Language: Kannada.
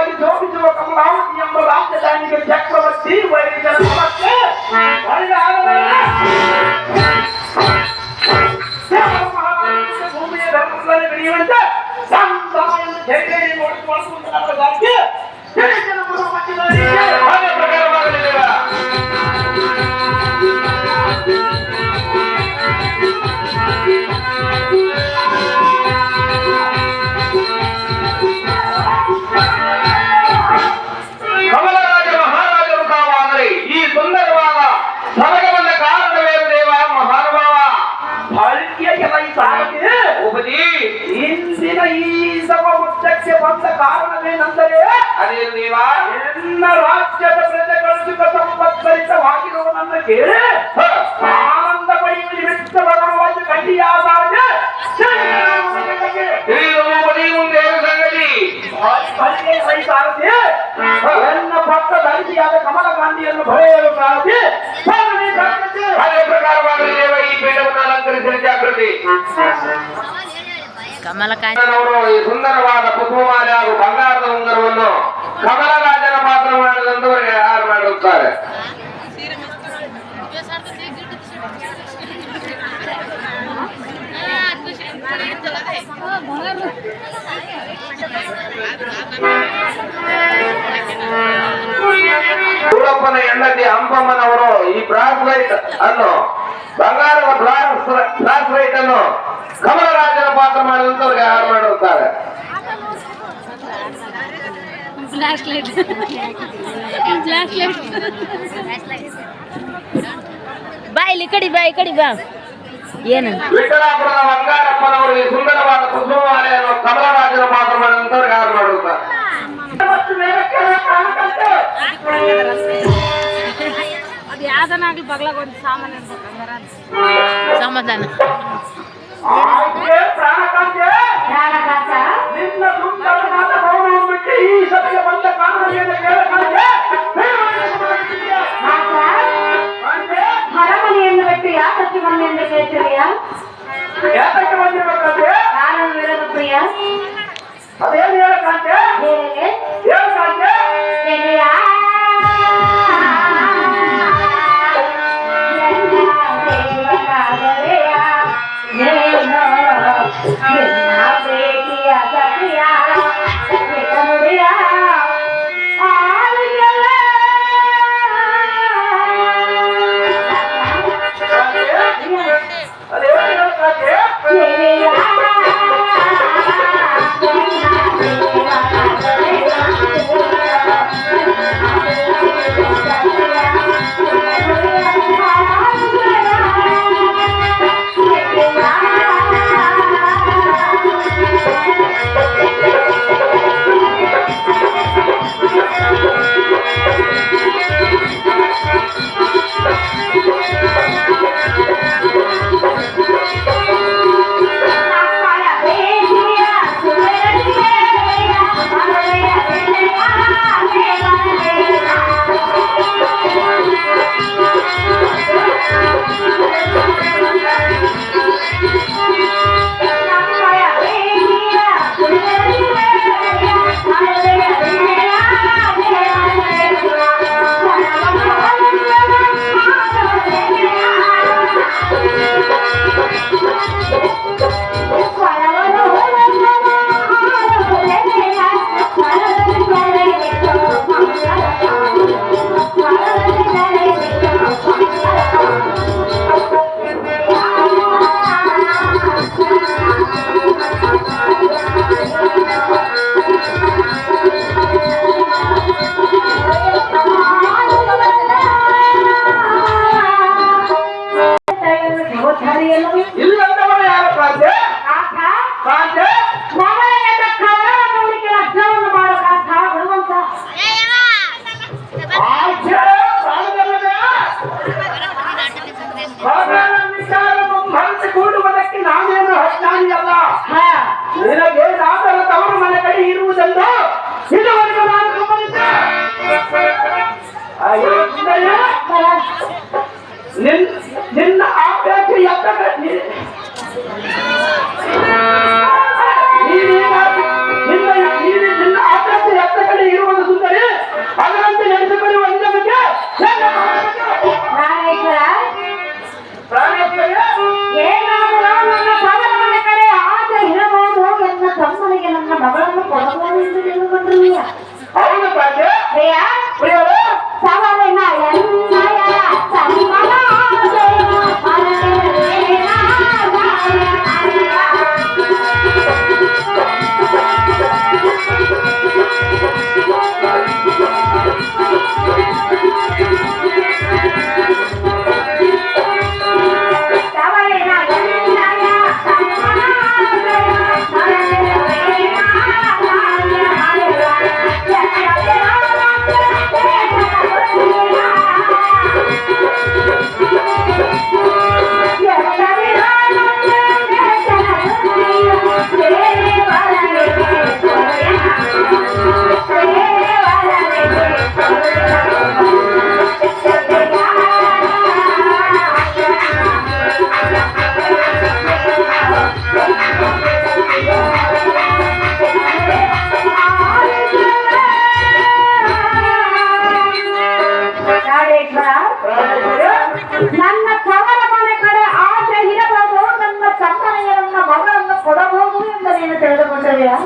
ಸುಂದರವಾಗಿ ಶೋಭಿಸುವ ಕಮಲಾವತಿ ಎಂಬ ರಾಜಧಾನಿಗೆ ಚಕ್ರವರ್ತಿ ವೈರಿಗಳ ಸಮಸ್ಯೆ ಭೂಮಿಯ ಧರ್ಮಗಳಲ್ಲಿ ಬೆಳೆಯುವಂತೆ ಸಂತಾನವನ್ನು ಜೈಲಿನಲ್ಲಿ ನೋಡಿಕೊಳ್ಳುವಂತ ನಮ್ಮ ರಾಜ್ಯ ಬಂದ ಕಾರಣವೇನೆಂದರೆ ಅದೇನು ದೇವ ಎಲ್ಲ ರಾಜ್ಯದ ಪ್ರಜೆಗಳು ಸುಖ ಸಂಪತ್ಭರಿತವಾಗಿರುವ ನನ್ನ ಕೇಳಿ ಹ. ಆನಂದ ಪಡೆಯುವ ನಿಮಿತ್ತ ಭಗವಾನ್ ಕಡ್ಡಿಯಾದಾಗ ತಿಳಿದು ಉಪದಿ ಮುಂದೇನು ಸಂಗತಿ ಸಾರಥಿ ಎನ್ನ ಭಕ್ತ ಧರಿಸಿಯಾದ ಕಮಲ ಗಾಂಧಿಯನ್ನು ಬರೆಯಲು ಸಾರಥಿ ಸ್ವಾಮಿ ಸಾರಥಿ. ಅದೇ ಪ್ರಕಾರವಾಗಲಿ ದೇವ ಈ ಪೀಠವನ್ನು ಅಲಂಕರಿಸಿದ ಜಾಗೃತಿ ಕಮಲಕಾಂತಿ ಈ ಸುಂದರವಾದ ಕುಸುಮಾಲೆ ಹಾಗೂ ಬಂಗಾರದ ರಾಜನ ಕಮಲರಾಜನ ಪಾತ್ರ ಮಾಡಿದಂತವರಿಗೆ ಯಾರು ಮಾಡುತ್ತಾರೆ ಸೂಳಪ್ಪನ ಹೆಂಡತಿ ಅಂಬಮ್ಮನವರು ಈ ಬ್ರಾಸ್ ಲೈಟ್ ಅನ್ನು ಬಂಗಾರದ ಬ್ರಾಸ್ ಬ್ರಾಸ್ ಲೈಟ್ ಅನ್ನು ಕಮಲರಾಜನ ಪಾತ್ರ ಮಾಡಿದಂತವ್ರಿಗೆ ಯಾರು ಲೈಟ್ ಬಾ ಇಲ್ಲಿ ಕಡಿ ಬಾ ಈ ಕಡಿ ಬಾ. ಏನು? ವಿಠಲಾಪುರದ ಬಂಗಾರಪ್ಪನವರಿಗೆ ಸುಂದರವಾದ ಕುಸುಮಾಲೆಯನ್ನು ಕಮಲರಾಜನ ಪಾತ್ರ ಮಾಡಿದಂತವ್ರಿಗೆ ಯಾರು ಕಾಣಕಂತೆ. ಅದು ಯಾವ್ದನಾಗ್ಲಿ ಬಗ್ಲಾಗ ಒಂದು ಸಾಮಾನು ಸಮಾಧಾನ. ಭವನವನ್ನು ಬಿಟ್ಟು ಸಭೆಗೆ ಬಂದ ಮರಮನೆಯನ್ನು ಬಂದೆಂದು ಕೇಳ್ತೀರಿಯ ಯಾತಕ್ಕೆ ಬಂದಿರ್ಬೇಕಂತೆ ನಾನು ಪ್ರಿಯ? ಅದೇನು ಹೇಳಕ್ಕಂತೆ ಹೇಗೆ? Hallelujah. ನನ್ನ ತವರ ಮನೆ ಕಡೆ ಆದ್ರೆ ಇರಬಹುದು ನನ್ನ ತಮ್ಮನೆಯ ನನ್ನ ಮಗಳನ್ನು ಕೊಡಬಹುದು ಎಂದು ನೀನು ತಿಳಿದುಕೊಂಡಿವೆಯಾ